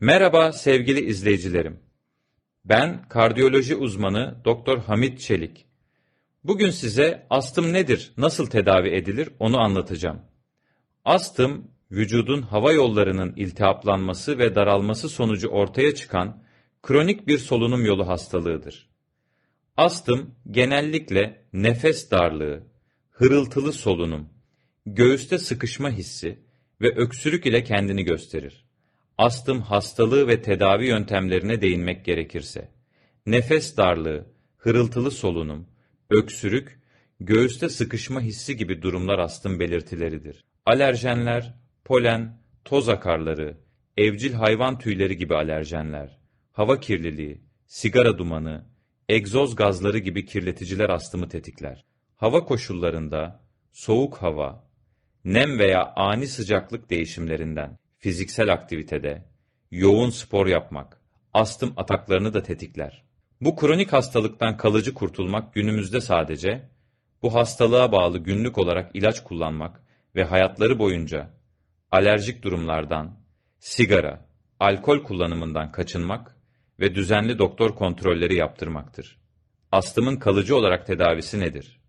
Merhaba sevgili izleyicilerim. Ben kardiyoloji uzmanı Doktor Hamit Çelik. Bugün size astım nedir, nasıl tedavi edilir onu anlatacağım. Astım, vücudun hava yollarının iltihaplanması ve daralması sonucu ortaya çıkan kronik bir solunum yolu hastalığıdır. Astım genellikle nefes darlığı, hırıltılı solunum, göğüste sıkışma hissi ve öksürük ile kendini gösterir. Astım hastalığı ve tedavi yöntemlerine değinmek gerekirse, nefes darlığı, hırıltılı solunum, öksürük, göğüste sıkışma hissi gibi durumlar astım belirtileridir. Alerjenler, polen, toz akarları, evcil hayvan tüyleri gibi alerjenler, hava kirliliği, sigara dumanı, egzoz gazları gibi kirleticiler astımı tetikler. Hava koşullarında soğuk hava, nem veya ani sıcaklık değişimlerinden, fiziksel aktivitede, yoğun spor yapmak, astım ataklarını da tetikler. Bu kronik hastalıktan kalıcı kurtulmak günümüzde sadece, bu hastalığa bağlı günlük olarak ilaç kullanmak ve hayatları boyunca alerjik durumlardan, sigara, alkol kullanımından kaçınmak ve düzenli doktor kontrolleri yaptırmaktır. Astımın kalıcı olarak tedavisi nedir?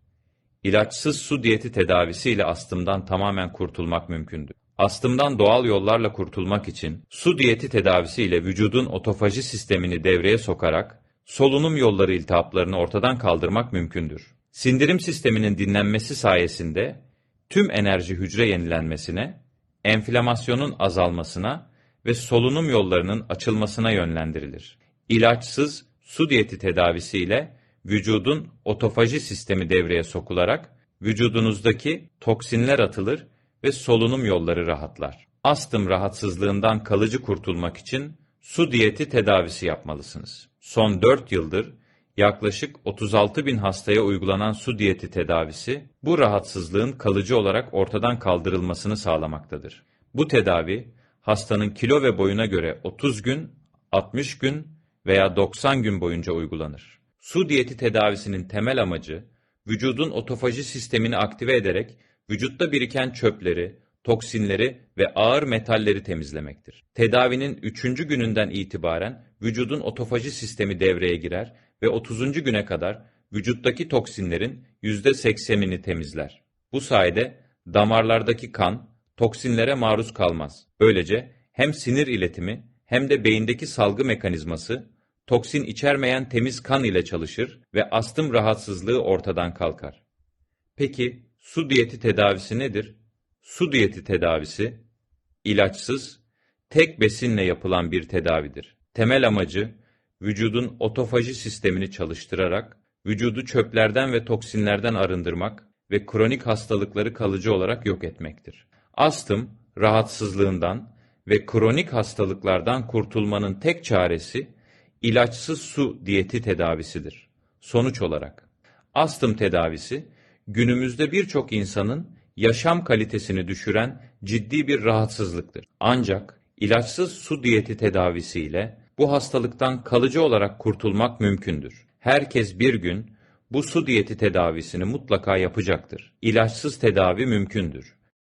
İlaçsız su diyeti tedavisi ile astımdan tamamen kurtulmak mümkündür. Astımdan doğal yollarla kurtulmak için su diyeti tedavisi ile vücudun otofaji sistemini devreye sokarak solunum yolları iltihaplarını ortadan kaldırmak mümkündür. Sindirim sisteminin dinlenmesi sayesinde tüm enerji hücre yenilenmesine, enflamasyonun azalmasına ve solunum yollarının açılmasına yönlendirilir. İlaçsız su diyeti tedavisi ile vücudun otofaji sistemi devreye sokularak vücudunuzdaki toksinler atılır ve solunum yolları rahatlar. Astım rahatsızlığından kalıcı kurtulmak için su diyeti tedavisi yapmalısınız. Son 4 yıldır yaklaşık 36 bin hastaya uygulanan su diyeti tedavisi bu rahatsızlığın kalıcı olarak ortadan kaldırılmasını sağlamaktadır. Bu tedavi hastanın kilo ve boyuna göre 30 gün, 60 gün veya 90 gün boyunca uygulanır. Su diyeti tedavisinin temel amacı vücudun otofaji sistemini aktive ederek vücutta biriken çöpleri, toksinleri ve ağır metalleri temizlemektir. Tedavinin 3. gününden itibaren vücudun otofaji sistemi devreye girer ve 30. güne kadar vücuttaki toksinlerin %80'ini temizler. Bu sayede damarlardaki kan toksinlere maruz kalmaz. Böylece hem sinir iletimi hem de beyindeki salgı mekanizması toksin içermeyen temiz kan ile çalışır ve astım rahatsızlığı ortadan kalkar. Peki su diyeti tedavisi nedir? Su diyeti tedavisi ilaçsız, tek besinle yapılan bir tedavidir. Temel amacı vücudun otofaji sistemini çalıştırarak vücudu çöplerden ve toksinlerden arındırmak ve kronik hastalıkları kalıcı olarak yok etmektir. Astım rahatsızlığından ve kronik hastalıklardan kurtulmanın tek çaresi ilaçsız su diyeti tedavisidir. Sonuç olarak astım tedavisi günümüzde birçok insanın yaşam kalitesini düşüren ciddi bir rahatsızlıktır. Ancak ilaçsız su diyeti tedavisiyle bu hastalıktan kalıcı olarak kurtulmak mümkündür. Herkes bir gün bu su diyeti tedavisini mutlaka yapacaktır. İlaçsız tedavi mümkündür.